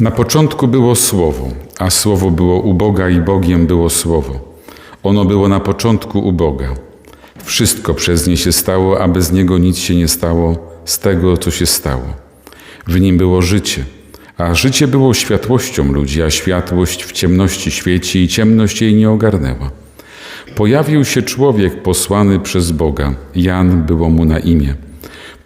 Na początku było Słowo, a Słowo było u Boga i Bogiem było Słowo. Ono było na początku u Boga. Wszystko przez nie się stało, a bez niego nic się nie stało z tego, co się stało. W nim było życie, a życie było światłością ludzi, a światłość w ciemności świeci i ciemność jej nie ogarnęła. Pojawił się człowiek posłany przez Boga. Jan było mu na imię.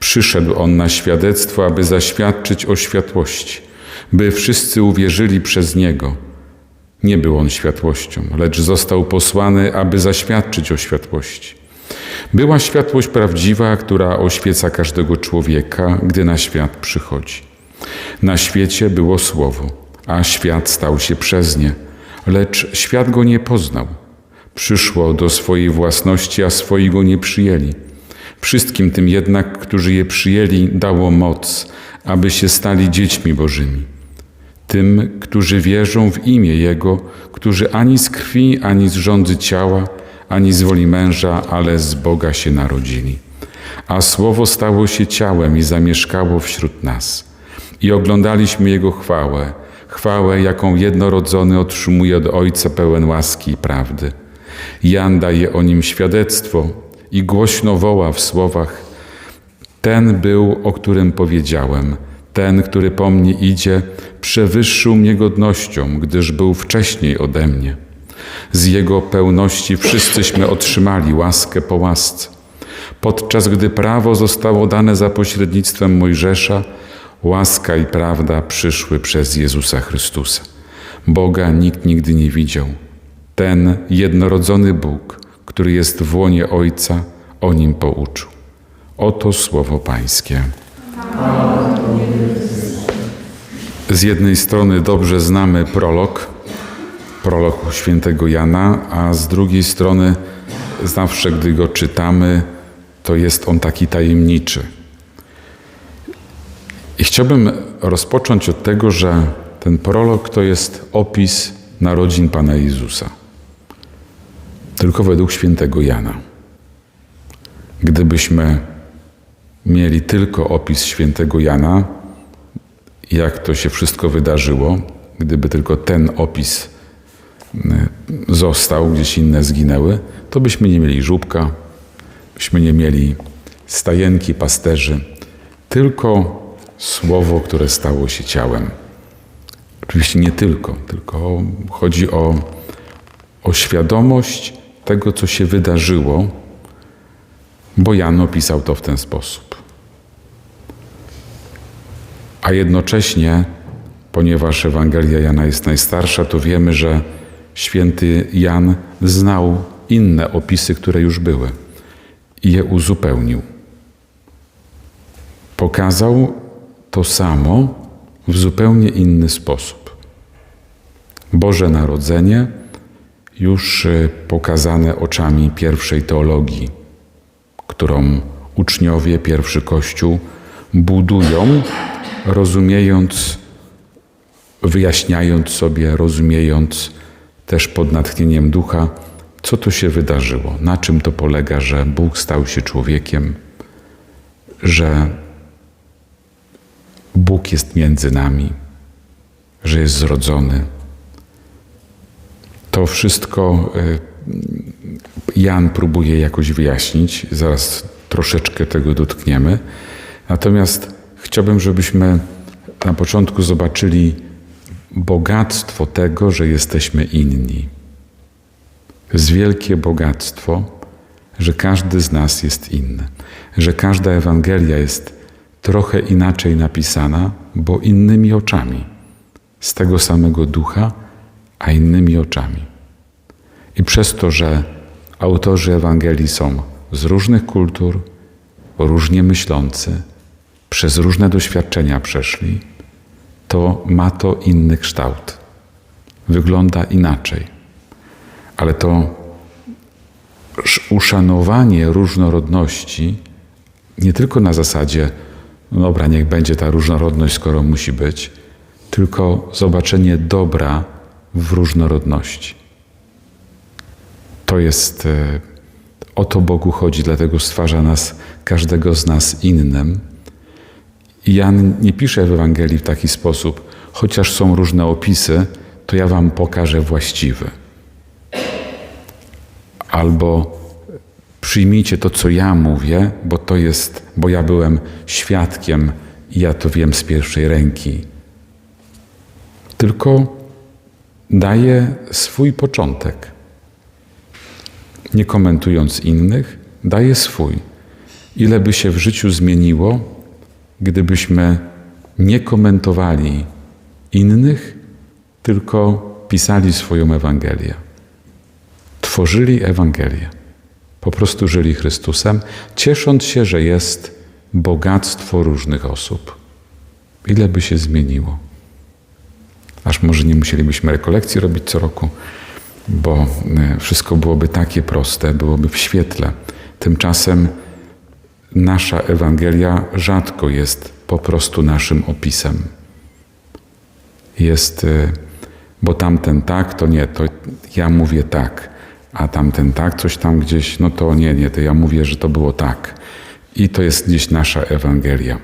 Przyszedł on na świadectwo, aby zaświadczyć o światłości, by wszyscy uwierzyli przez niego. Nie był on światłością, lecz został posłany, aby zaświadczyć o światłości. Była światłość prawdziwa, która oświeca każdego człowieka, gdy na świat przychodzi. Na świecie było Słowo, a świat stał się przez nie, lecz świat go nie poznał. Przyszło do swojej własności, a swoi go nie przyjęli. Wszystkim tym jednak, którzy je przyjęli, dało moc, aby się stali dziećmi Bożymi. Tym, którzy wierzą w imię Jego, którzy ani z krwi, ani z rządzy ciała, ani z woli męża, ale z Boga się narodzili. A Słowo stało się ciałem i zamieszkało wśród nas. I oglądaliśmy Jego chwałę, chwałę, jaką jednorodzony otrzymuje od Ojca pełen łaski i prawdy. Jan daje o nim świadectwo i głośno woła w słowach: Ten był, o którym powiedziałem, ten, który po mnie idzie, przewyższył mnie godnością, gdyż był wcześniej ode mnie. Z Jego pełności wszyscyśmy otrzymali łaskę po łasce. Podczas gdy prawo zostało dane za pośrednictwem Mojżesza, łaska i prawda przyszły przez Jezusa Chrystusa. Boga nikt nigdy nie widział. Ten jednorodzony Bóg, który jest w łonie Ojca, o nim pouczył. Oto słowo Pańskie. Z jednej strony dobrze znamy prolog, prolog świętego Jana, a z drugiej strony zawsze, gdy go czytamy, to jest on taki tajemniczy. I chciałbym rozpocząć od tego, że ten prolog to jest opis narodzin Pana Jezusa. Tylko według świętego Jana. Gdybyśmy mieli tylko opis świętego Jana, jak to się wszystko wydarzyło, gdyby tylko ten opis został, gdzieś inne zginęły, to byśmy nie mieli żubka, byśmy nie mieli stajenki, pasterzy, tylko słowo, które stało się ciałem. Oczywiście nie tylko, tylko chodzi o, o świadomość tego, co się wydarzyło, bo Jan opisał to w ten sposób. A jednocześnie, ponieważ Ewangelia Jana jest najstarsza, to wiemy, że święty Jan znał inne opisy, które już były i je uzupełnił. Pokazał to samo w zupełnie inny sposób. Boże Narodzenie już pokazane oczami pierwszej teologii, którą uczniowie, pierwszy Kościół budują, rozumiejąc, wyjaśniając sobie, rozumiejąc też pod natchnieniem ducha, co to się wydarzyło, na czym to polega, że Bóg stał się człowiekiem, że Bóg jest między nami, że jest zrodzony. To wszystko Jan próbuje jakoś wyjaśnić, zaraz troszeczkę tego dotkniemy. Natomiast chciałbym, żebyśmy na początku zobaczyli bogactwo tego, że jesteśmy inni. To jest wielkie bogactwo, że każdy z nas jest inny, że każda Ewangelia jest trochę inaczej napisana, bo innymi oczami, z tego samego ducha, a innymi oczami. I przez to, że autorzy Ewangelii są z różnych kultur, różnie myślący, przez różne doświadczenia przeszli, to ma to inny kształt. Wygląda inaczej. Ale to uszanowanie różnorodności nie tylko na zasadzie, no dobra, niech będzie ta różnorodność, skoro musi być, tylko zobaczenie dobra w różnorodności. To jest, o to Bogu chodzi, dlatego stwarza nas, każdego z nas innym. Jan nie pisze w Ewangelii w taki sposób, chociaż są różne opisy, to ja wam pokażę właściwy. Albo przyjmijcie to, co ja mówię, bo to jest, bo ja byłem świadkiem i ja to wiem z pierwszej ręki. Tylko daję swój początek. Nie komentując innych, daję swój. Ile by się w życiu zmieniło, gdybyśmy nie komentowali innych, tylko pisali swoją Ewangelię. Tworzyli Ewangelię. Po prostu żyli Chrystusem, ciesząc się, że jest bogactwo różnych osób. Ile by się zmieniło? Aż może nie musielibyśmy rekolekcji robić co roku, bo e, wszystko byłoby takie proste, byłoby w świetle. Tymczasem nasza Ewangelia rzadko jest po prostu naszym opisem. Jest, e, bo tamten tak, to nie, to ja mówię tak, a tamten tak, coś tam gdzieś, no to nie, nie, to ja mówię, że to było tak. I to jest gdzieś nasza Ewangelia.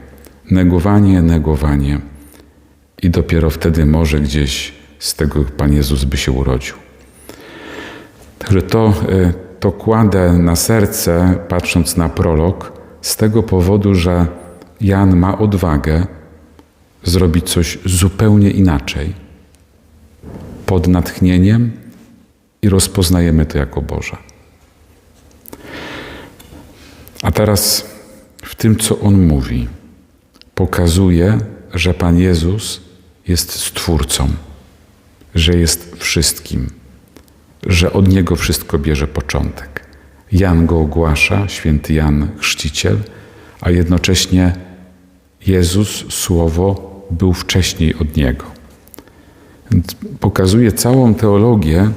Negowanie, negowanie. I dopiero wtedy może gdzieś z tego Pan Jezus by się urodził. Także to, e, to kładę na serce, patrząc na prolog, z tego powodu, że Jan ma odwagę zrobić coś zupełnie inaczej, pod natchnieniem i rozpoznajemy to jako Boże. A teraz w tym, co on mówi, pokazuje, że Pan Jezus jest Stwórcą, że jest wszystkim, że od Niego wszystko bierze początek. Jan go ogłasza, święty Jan Chrzciciel, a jednocześnie Jezus, Słowo, był wcześniej od Niego. Pokazuje całą teologię,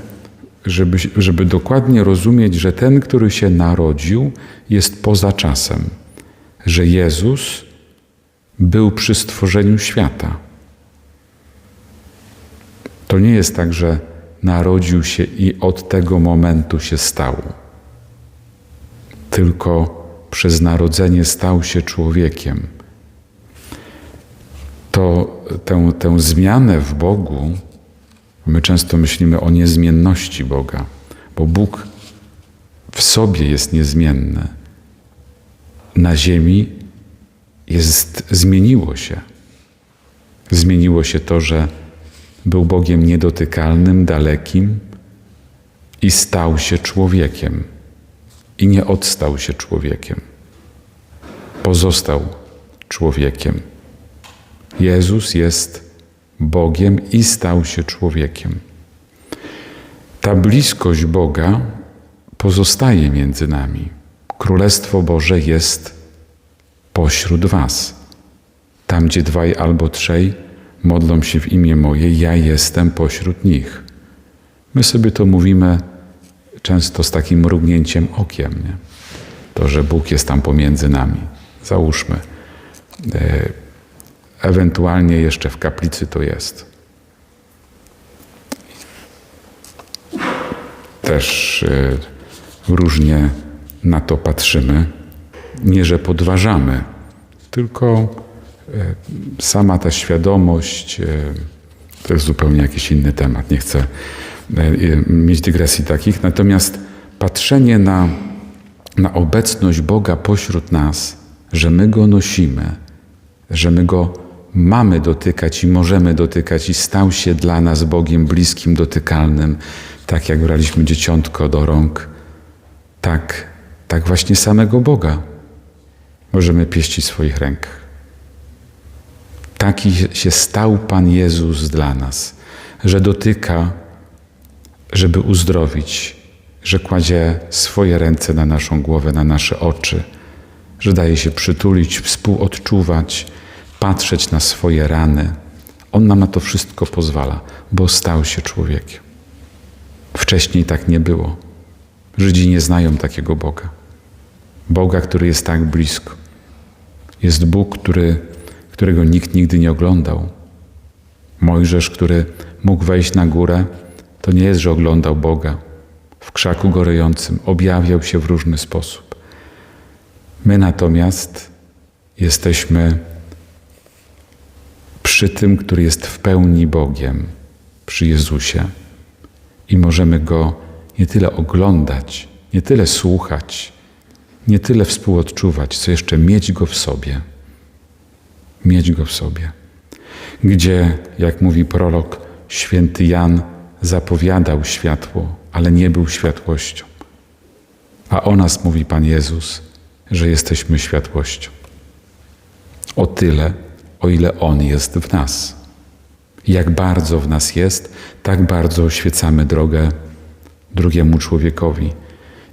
żeby, żeby dokładnie rozumieć, że ten, który się narodził, jest poza czasem, że Jezus był przy stworzeniu świata. To nie jest tak, że narodził się i od tego momentu się stał, tylko przez narodzenie stał się człowiekiem. To tę, tę zmianę w Bogu My często myślimy o niezmienności Boga, bo Bóg w sobie jest niezmienny. Na ziemi jest, zmieniło się. Zmieniło się to, że był Bogiem niedotykalnym, dalekim i stał się człowiekiem. I nie odstał się człowiekiem. Pozostał człowiekiem. Jezus jest Bogiem i stał się człowiekiem. Ta bliskość Boga pozostaje między nami. Królestwo Boże jest pośród Was. Tam, gdzie dwaj albo trzej modlą się w imię moje, ja jestem pośród nich. My sobie to mówimy często z takim mrugnięciem okiem. Nie? To, że Bóg jest tam pomiędzy nami. Załóżmy. E, Ewentualnie jeszcze w kaplicy to jest. Też e, różnie na to patrzymy. Nie, że podważamy, tylko e, sama ta świadomość to jest zupełnie jakiś inny temat. Nie chcę mieć dygresji takich. Natomiast patrzenie na, na obecność Boga pośród nas, że my Go nosimy, że my Go mamy dotykać i możemy dotykać i stał się dla nas Bogiem bliskim, dotykalnym, tak jak braliśmy dzieciątko do rąk, tak, tak właśnie samego Boga możemy pieścić w swoich rękach. Taki się stał Pan Jezus dla nas, że dotyka, żeby uzdrowić, że kładzie swoje ręce na naszą głowę, na nasze oczy, że daje się przytulić, współodczuwać, patrzeć na swoje rany. On nam na to wszystko pozwala, bo stał się człowiekiem. Wcześniej tak nie było. Żydzi nie znają takiego Boga. Boga, który jest tak blisko. Jest Bóg, który, którego nikt nigdy nie oglądał. Mojżesz, który mógł wejść na górę, to nie jest, że oglądał Boga. W krzaku gorejącym objawiał się w różny sposób. My natomiast jesteśmy przy tym, który jest w pełni Bogiem, przy Jezusie. I możemy Go nie tyle oglądać, nie tyle słuchać, nie tyle współodczuwać, co jeszcze mieć Go w sobie. Mieć Go w sobie. Gdzie, jak mówi prolog, święty Jan zapowiadał światło, ale nie był światłością. A o nas mówi Pan Jezus, że jesteśmy światłością. O tyle, o ile On jest w nas. Jak bardzo w nas jest, tak bardzo oświecamy drogę drugiemu człowiekowi.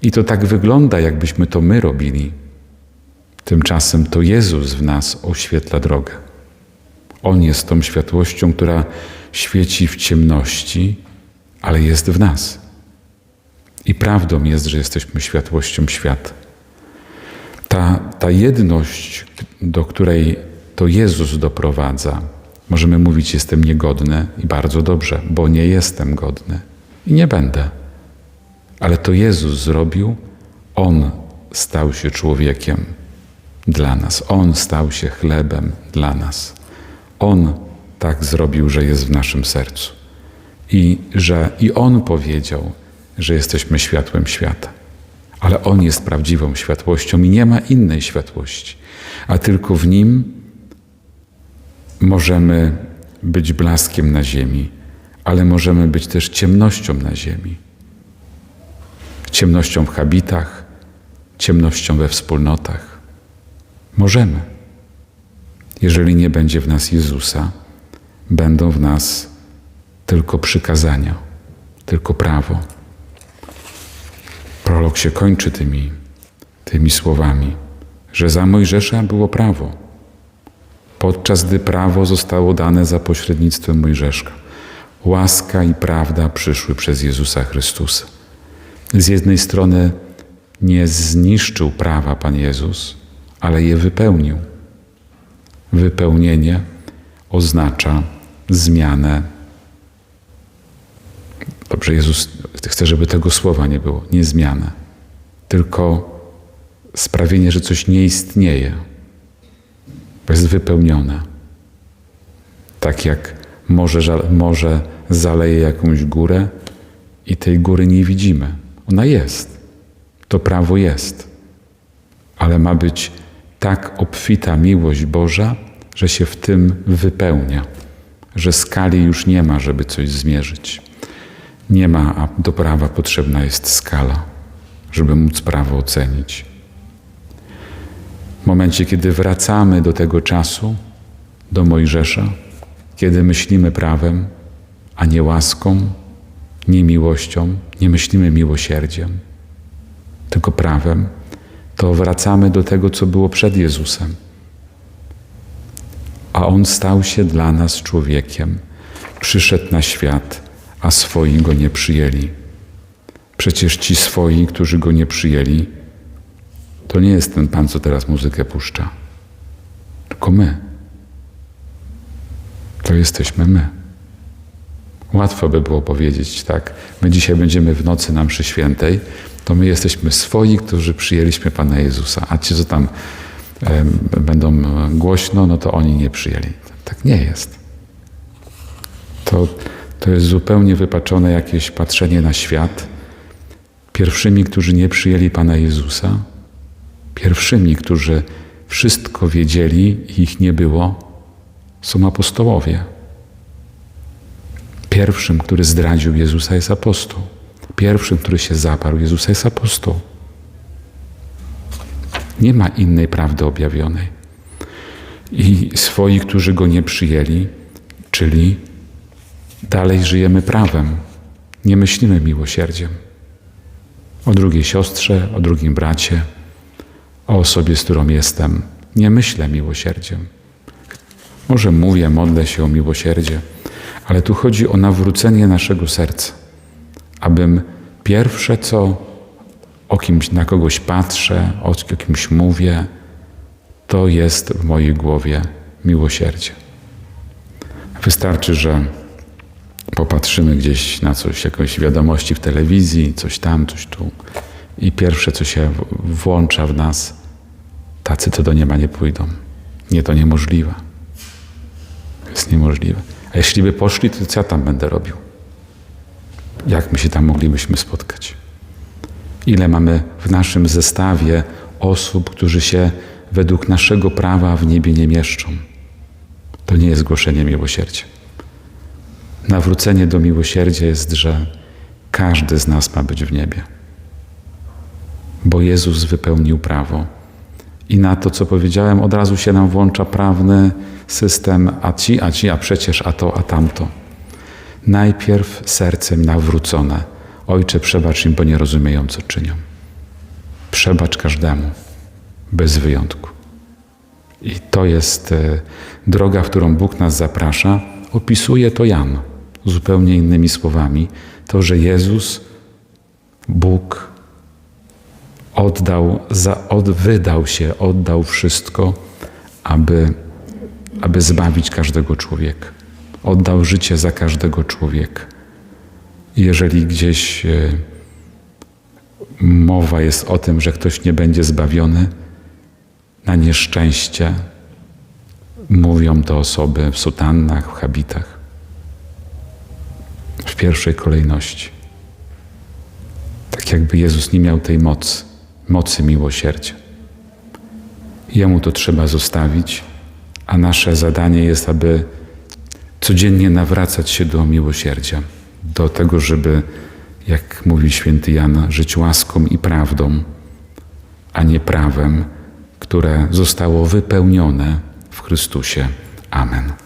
I to tak wygląda, jakbyśmy to my robili. Tymczasem to Jezus w nas oświetla drogę. On jest tą światłością, która świeci w ciemności, ale jest w nas. I prawdą jest, że jesteśmy światłością świata. Ta, ta jedność, do której to Jezus doprowadza, możemy mówić: Jestem niegodny i bardzo dobrze, bo nie jestem godny i nie będę. Ale to Jezus zrobił, On stał się człowiekiem dla nas, On stał się chlebem dla nas. On tak zrobił, że jest w naszym sercu. I że i On powiedział, że jesteśmy światłem świata. Ale On jest prawdziwą światłością i nie ma innej światłości, a tylko w Nim możemy być blaskiem na ziemi, ale możemy być też ciemnością na ziemi. Ciemnością w habitach, ciemnością we wspólnotach. Możemy. Jeżeli nie będzie w nas Jezusa, będą w nas tylko przykazania, tylko prawo. Prolog się kończy tymi, tymi słowami, że za Mojżesza było prawo, podczas gdy prawo zostało dane za pośrednictwem Mojżeszka. Łaska i prawda przyszły przez Jezusa Chrystusa. Z jednej strony nie zniszczył prawa Pan Jezus, ale je wypełnił. Wypełnienie oznacza zmianę. Dobrze, Jezus chce, żeby tego słowa nie było, nie zmianę, tylko sprawienie, że coś nie istnieje, bo jest wypełnione. Tak jak morze, morze zaleje jakąś górę i tej góry nie widzimy. Ona jest. To prawo jest. Ale ma być tak obfita miłość Boża, że się w tym wypełnia, że skali już nie ma, żeby coś zmierzyć. Nie ma, a do prawa potrzebna jest skala, żeby móc prawo ocenić. W momencie, kiedy wracamy do tego czasu, do Mojżesza, kiedy myślimy prawem, a nie łaską, nie miłością, nie myślimy miłosierdziem, tylko prawem, to wracamy do tego, co było przed Jezusem. A On stał się dla nas człowiekiem, przyszedł na świat, a swoi go nie przyjęli. Przecież ci swoi, którzy go nie przyjęli, to nie jest ten Pan, co teraz muzykę puszcza, tylko my. To jesteśmy my. Łatwo by było powiedzieć, tak, my dzisiaj będziemy w nocy na mszy świętej, to my jesteśmy swoi, którzy przyjęliśmy Pana Jezusa, a ci, co tam e, będą głośno, no to oni nie przyjęli. Tak nie jest. To, to jest zupełnie wypaczone jakieś patrzenie na świat. Pierwszymi, którzy nie przyjęli Pana Jezusa, pierwszymi, którzy wszystko wiedzieli i ich nie było, są apostołowie. Pierwszym, który zdradził Jezusa, jest apostoł. Pierwszym, który się zaparł Jezusa, jest apostoł. Nie ma innej prawdy objawionej. I swoi, którzy go nie przyjęli, czyli dalej żyjemy prawem, nie myślimy miłosierdziem. O drugiej siostrze, o drugim bracie, o osobie, z którą jestem. Nie myślę miłosierdziem. Może mówię, modlę się o miłosierdzie, ale tu chodzi o nawrócenie naszego serca, abym pierwsze, co o kimś, na kogoś patrzę, o kimś mówię, to jest w mojej głowie miłosierdzie. Wystarczy, że popatrzymy gdzieś na coś, jakąś wiadomości w telewizji, coś tam, coś tu i pierwsze, co się włącza w nas, tacy to do nieba nie pójdą. Nie, to niemożliwe. jest niemożliwe. A jeśli by poszli, to co ja tam będę robił? Jak my się tam moglibyśmy spotkać? Ile mamy w naszym zestawie osób, którzy się według naszego prawa w niebie nie mieszczą? To nie jest głoszenie miłosierdzia. Nawrócenie do miłosierdzia jest, że każdy z nas ma być w niebie, bo Jezus wypełnił prawo. I na to, co powiedziałem, od razu się nam włącza prawny system, a ci, a ci, a przecież, a to, a tamto. Najpierw sercem nawrócone. Ojcze, przebacz im, bo nie rozumieją, co czynią. Przebacz każdemu, bez wyjątku. I to jest e, droga, w którą Bóg nas zaprasza. Opisuje to Jan zupełnie innymi słowami. To, że Jezus, Bóg, oddał, za, od, wydał się, oddał wszystko, aby, aby zbawić każdego człowieka. Oddał życie za każdego człowieka. Jeżeli gdzieś e, mowa jest o tym, że ktoś nie będzie zbawiony, na nieszczęście mówią to osoby w sutannach, w habitach. Pierwszej kolejności. Tak jakby Jezus nie miał tej mocy, mocy miłosierdzia. Jemu to trzeba zostawić, a nasze zadanie jest, aby codziennie nawracać się do miłosierdzia, do tego, żeby, jak mówi święty Jan, żyć łaską i prawdą, a nie prawem, które zostało wypełnione w Chrystusie. Amen.